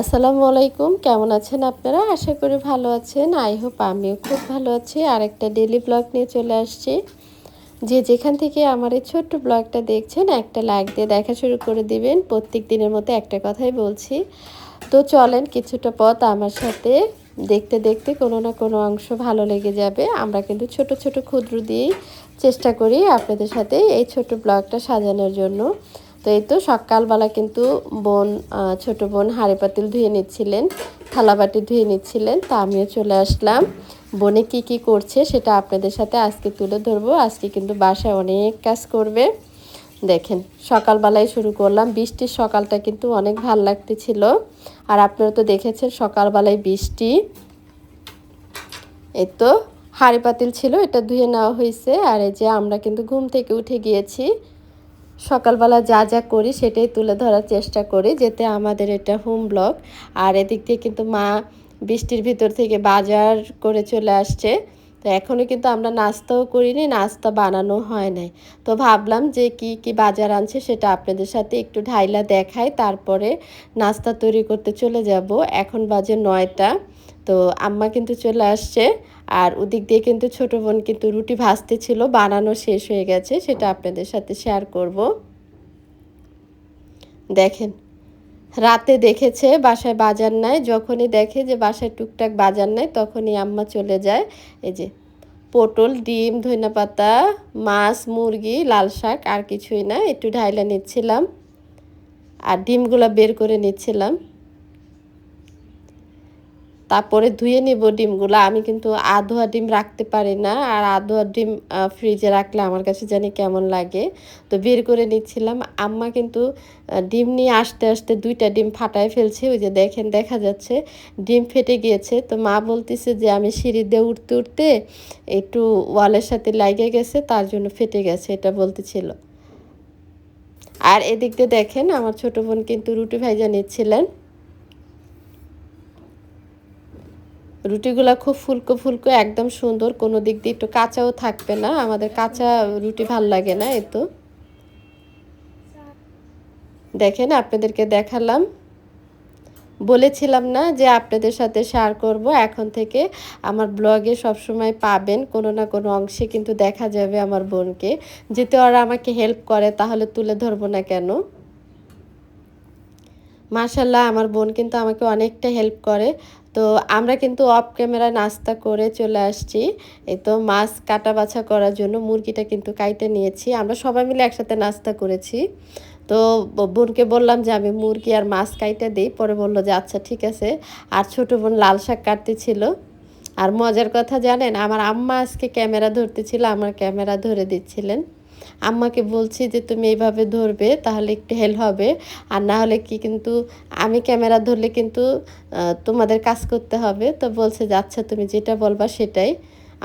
আসসালামু আলাইকুম। কেমন আছেন আপনারা? আশা করি ভালো আছেন। আই হোপ আমিও খুব ভালো আছি। আর একটা ডেলি ব্লগ নিয়ে চলে আসছি। যে যেখান থেকে আমার এই ছোট্ট ব্লগটা দেখছেন, একটা লাইক দিয়ে দেখা শুরু করে দিবেন। প্রত্যেক দিনের মতো একটা কথাই বলছি। তো চলেন কিছুটা পথ আমার সাথে। দেখতে দেখতে কোনো না কোনো অংশ ভালো লেগে যাবে। আমরা কিন্তু ছোট ছোট ক্ষুদ্র দিয়েই চেষ্টা করি আপনাদের সাথে এই ছোট ব্লগটা সাজানোর জন্য। তো এই তো সকালবেলা কিন্তু বোন ছোট বোন হাঁড়ি পাতিল ধুয়ে নিচ্ছিলেন থালাবাটি ধুয়ে নিচ্ছিলেন, তা আমিও চলে আসলাম। বোনে কি কি করছে সেটা আপনাদের সাথে আজকে তুলে ধরবো। আজকে কিন্তু বাসায় অনেক কাজ করবে। দেখেন, সকালবেলায় শুরু করলাম। বৃষ্টির সকালটা কিন্তু অনেক ভালো লাগতেছিল। আর আপনারা তো দেখেছেন সকালবেলায় বৃষ্টি। এই তো হাঁড়ি পাতিল ছিল, এটা ধুয়ে নেওয়া হয়েছে। আর এই যে আমরা কিন্তু ঘুম থেকে উঠে গিয়েছি। সকালবেলা যা যা করি সেটাই তুলে ধরার চেষ্টা করি, যেতে আমাদের এটা হোম ব্লগ আর এদিক দিয়ে কিন্তু মা বৃষ্টির ভিতর থেকে বাজার করে চলে আসছে। তো এখনও কিন্তু আমরা নাস্তাও করিনি, নাস্তা বানানো হয় নাই। তো ভাবলাম যে কি কি বাজার আনছে সেটা আপনাদের সাথে একটু ঢাইলা দেখাই, তারপরে নাস্তা তৈরি করতে চলে যাব। এখন বাজে নয়টা, তো আম্মা কিন্তু চলে আসছে। আর ওদিক দিয়ে কিন্তু ছোট বোন কিন্তু রুটি ভাজতে ছিল, বানানো শেষ হয়ে গেছে, সেটা আপনাদের সাথে শেয়ার করব। দেখেন, রাতে দেখেছে বাসায় বাজার নাই, যখনই দেখে যে বাসায় টুকটাক বাজার নাই, তখনই আম্মা চলে যায়। এই যে, পটল, ডিম ধইনা পাতা মাছ, মুরগি, লাল শাক, আর কিছুই না, একটু ঢাইলা নিচ্ছিলাম, আর ডিমগুলো বের করে নিচ্ছিলাম। তারপরে ধুয়ে নিব ডিমগুলো। আমি কিন্তু আধোয়া ডিম রাখতে পারি না আর আধোয়া ডিম ফ্রিজে রাখলে আমার কাছে জানি কেমন লাগে। তো বের করে নিচ্ছিলাম। আম্মা কিন্তু ডিম নিয়ে আসতে আসতে দুইটা ডিম ফাটায় ফেলছে। ওই যে দেখেন, দেখা যাচ্ছে ডিম ফেটে গিয়েছে। তো মা বলতেছে যে আমি সিঁড়ি দিয়ে উঠতে উঠতে একটু ওয়ালের সাথে লাগে গেছে, তার জন্য ফেটে গেছে, এটা বলতেছিল। আর এদিক দিয়ে দেখেন, আমার ছোট বোন কিন্তু রুটি ভাইজা নিচ্ছিলেন। রুটিগুলো খুব ফুলকো ফুলকো, একদম সুন্দর। কোনো দিক দিয়ে একটু কাঁচাও থাকবে না। আমাদের কাঁচা রুটি ভালো লাগে না এ তো দেখেন, আপনাদেরকে দেখালাম। বলেছিলাম না যে আপনাদের সাথে শেয়ার করব। এখন থেকে আমার ব্লগে সবসময় পাবেন। কোনো না কোনো অংশে কিন্তু দেখা যাবে আমার বোনকে। যেতে ওরা আমাকে হেল্প করে, তাহলে তুলে ধরবো না কেন? মার্শাল্লাহ আমার বোন কিন্তু আমাকে অনেকটা হেল্প করে। তো আমরা কিন্তু অফ ক্যামেরা নাস্তা করে চলে আসছি। এই তো মাছ কাটা বাছা করার জন্য মুরগিটা কিন্তু কাইটে নিয়েছি। আমরা সবাই মিলে একসাথে নাস্তা করেছি। তো বোনকে বললাম যে আমি মুরগি আর মাছ কাইটা দিই। পরে বলল যে আচ্ছা ঠিক আছে। আর ছোটো বোন লাল শাক কাটতেছিল আর মজার কথা জানেন, আমার আম্মা আজকে ক্যামেরা ধরতেছিল, আমার ক্যামেরা ধরে দিচ্ছিলেন। আম্মাকে বলছি যে, তুমি এইভাবে ধরবে, তাহলে একটু হেল্প হবে। আর না হলে কি কিন্তু আমি ক্যামেরা ধরলে কিন্তু তোমাদের কাজ করতে হবে। তো বলছে যে আচ্ছা তুমি যেটা বলবা সেটাই।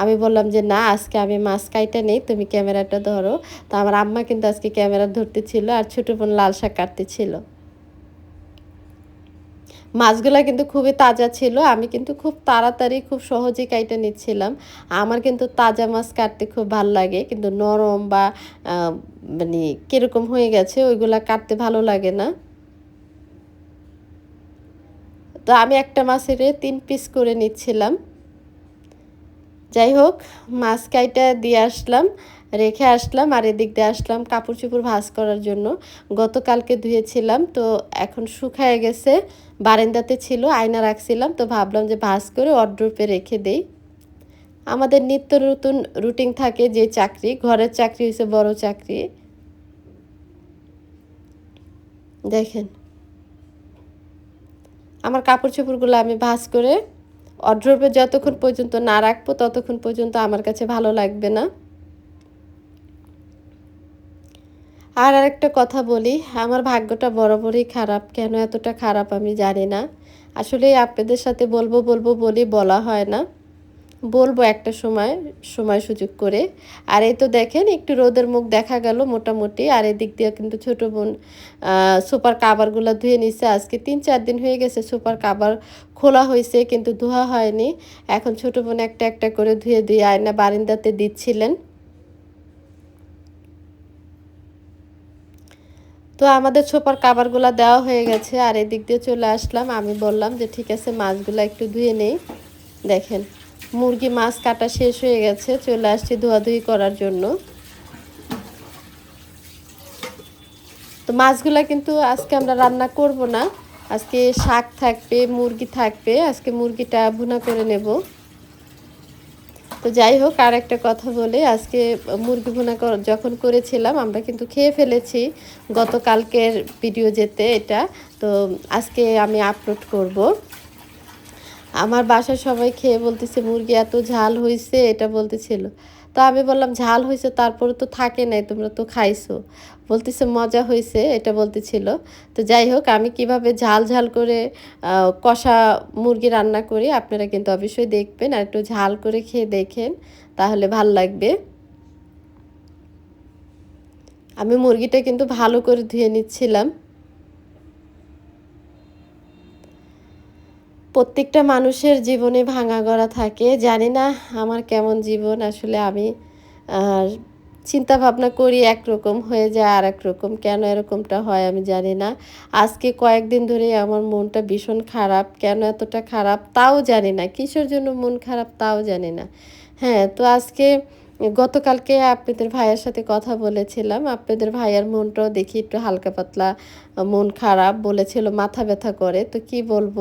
আমি বললাম যে, না, আজকে আমি মাছ কাইটা নেই, তুমি ক্যামেরাটা ধরো। তো আমার আম্মা কিন্তু আজকে ক্যামেরা ধরতে ছিল, আর ছোটো বোন লাল শাক কাটতে ছিল। মাছগুলা কিন্তু খুবই তাজা ছিল। আমি কিন্তু খুব তাড়াতাড়ি, খুব সহজেই কাইটে নিচ্ছিলাম। আমার কিন্তু তাজা মাছ কাটতে খুব ভালো লাগে। কিন্তু নরম বা মানে কীরকম হয়ে গেছে, ওইগুলা কাটতে ভালো লাগে না। তো আমি একটা মাছের তিন পিস করে নিচ্ছিলাম। যাই হোক, মাছ কাইটা দিয়ে আসলাম। রেখে আসলাম আর এদিক দিয়ে আসলাম কাপড় চোপড় ভাজ করার জন্য। গতকালকে ধুয়েছিলাম, তো এখন শুকায় গেছে, বারেন্দাতে ছিল, আয়না রাখছিলাম, তো ভাবলাম যে ভাজ করে অড্রপে রেখে দেই। আমাদের নিত্য নতুন রুটিন থাকে যে চাকরি, ঘরের চাকরি হয়েছে বড় চাকরি। দেখেন, আমার কাপড় চোপড়গুলো আমি ভাজ করে অড্রপে যতক্ষণ পর্যন্ত না রাখব, ততক্ষণ পর্যন্ত আমার কাছে ভালো লাগবে না। আর আরেকটা কথা বলি, আমার ভাগ্যটা বরাবরই খারাপ। কেন এতটা খারাপ আমি জানি না। আসলে আপনাদের সাথে বলব বলব বলি, বলা হয় না। বলব একটা সময় সময় সুযোগ করে। আর এই তো দেখেন, একটু রোদের মুখ দেখা গেল মোটামুটি। আর এদিক দিয়ে কিন্তু ছোটো বোন সুপার কাবারগুলো ধুয়ে নিছে। আজকে তিন, চার দিন হয়ে গেছে সুপার কাবার খোলা হয়েছে কিন্তু ধোয়া হয়নি। এখন ছোটো বোন একটা একটা করে ধুয়ে ধুয়ে আয়না বারিন্দাতে দিচ্ছিলেন। তো আমাদের ছোপার কাবারগুলো দেওয়া হয়ে গেছে, আর এদিক দিয়ে চলে আসলাম। আমি বললাম যে, ঠিক আছে, মাছগুলো একটু ধুয়ে নেই। দেখেন, মুরগি মাছ কাটা শেষ হয়ে গেছে, চলে আসছি ধোয়াধুয়ি করার জন্য। তো মাছগুলা কিন্তু আজকে আমরা রান্না করব না। আজকে শাক থাকবে, মুরগি থাকবে, আজকে মুরগিটা ভুনা করে নেব। তো যাই হোক, আর একটা কথা বলে, আজকে মুরগি ভুনা যখন করেছিলাম, আমরা কিন্তু খেয়ে ফেলেছি গতকালকের ভিডিও যেতে এটা। তো আজকে আমি আপলোড করব। আমার বাসার সবাই খেয়ে বলতেছে, মুরগি এত ঝাল হয়েছে এটা বলতেছিল। তো আমি বললাম, ঝাল হয়েছে, তারপরে তো থাকে নাই, তোমরা তো খাইছো। বলতেছে, মজা হয়েছে, এটা বলতেছিল। তো যাই হোক, আমি কীভাবে ঝাল ঝাল করে কষা মুরগি রান্না করি, আপনারা কিন্তু অবশ্যই দেখবেন। আর একটু ঝাল করে খেয়ে দেখেন, তাহলে ভালো লাগবে। আমি মুরগিটা কিন্তু ভালো করে ধুয়ে নিচ্ছিলাম। প্রত্যেকটা মানুষের জীবনে ভাঙা গড়া থাকে। জানি না আমার কেমন জীবন, আসলে আমি, আর চিন্তা ভাবনা করি একরকম হয়ে যায় আর এক রকম কেন এরকমটা হয় আমি জানি না। আজকে কয়েকদিন ধরে আমার মনটা ভীষণ খারাপ। কেন এতটা খারাপ তাও জানি না, কিসের জন্য মন খারাপ তাও জানি না। হ্যাঁ তো আজকে গতকালকে আপনাদের ভাইয়ের সাথে কথা বলেছিলাম। আপনাদের ভাইয়ের মনটাও দেখি একটু হালকা পাতলা মন খারাপ বলেছিল, মাথা ব্যথা করে। তো কি বলব,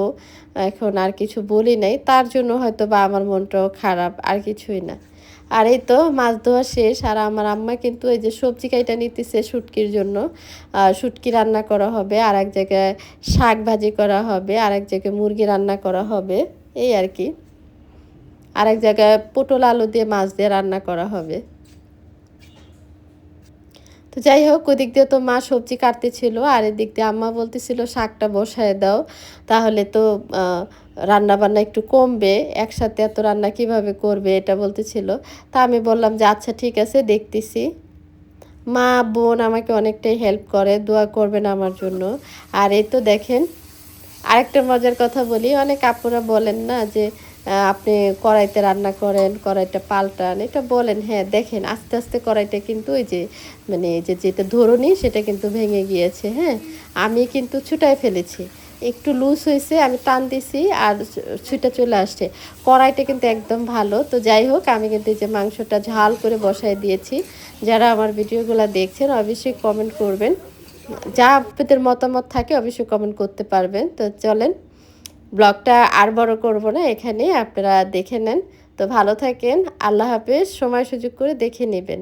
এখন আর কিছু বলি নাই। তার জন্য হয়তো বা আমার মনটাও খারাপ, আর কিছুই না। আর এই তো মাছ ধোয়া শেষ, আর আমার আম্মা কিন্তু এই যে সবজি কাইটা নিতেছে শুটকির জন্য। শুটকি রান্না করা হবে আর এক জায়গায় শাক ভাজি করা হবে আর এক জায়গায় মুরগি রান্না করা হবে, এই আর কি। আরেক জায়গায় পটল আলু দিয়ে মাছ দিয়ে রান্না করা হবে। তো যাই হোক, ওদিক দিয়ে তো মা সবজি কাটতেছিল আর এদিক দিয়ে আম্মা বলতেছিল, শাকটা বসায় দাও, তাহলে তো রান্না বান্না একটু কমবে, একসাথে এত রান্না কীভাবে করবে? এটা বলতেছিল। তা আমি বললাম যে আচ্ছা ঠিক আছে, দেখতেছি। মা, বোন আমাকে অনেকটাই হেল্প করে, দোয়া করবেন আমার জন্য। আর এই তো দেখেন, আরেকটা মজার কথা বলি, অনেক আপুরা বলেন না যে আপনি কড়াইতে রান্না করেন, কড়াইটা পাল্টান, এটা বলেন হ্যাঁ দেখেন, আস্তে আস্তে কড়াইটা কিন্তু ওই যে মানে যে যেটা ধরুনি, সেটা কিন্তু ভেঙে গিয়েছে হ্যাঁ? আমি কিন্তু ছুটাই ফেলেছি। একটু লুজ হয়েছে, আমি টান দিছি আর ছুটা চলে আসছে। কড়াইটা কিন্তু একদম ভালো, তো যাই হোক, আমি কিন্তু এই যে মাংসটা ঝাল করে বসাই দিয়েছি। যারা আমার ভিডিওগুলো দেখছেন, অবশ্যই কমেন্ট করবেন। যা আপনাদের মতামত থাকে, অবশ্যই কমেন্ট করতে পারবেন। তো চলেন ব্লগটা আর বড় করব না এখানে আপনারা দেখে নেন। তো ভালো থাকেন, আল্লাহ হাফেজ, সময় সুযোগ করে দেখে নেবেন।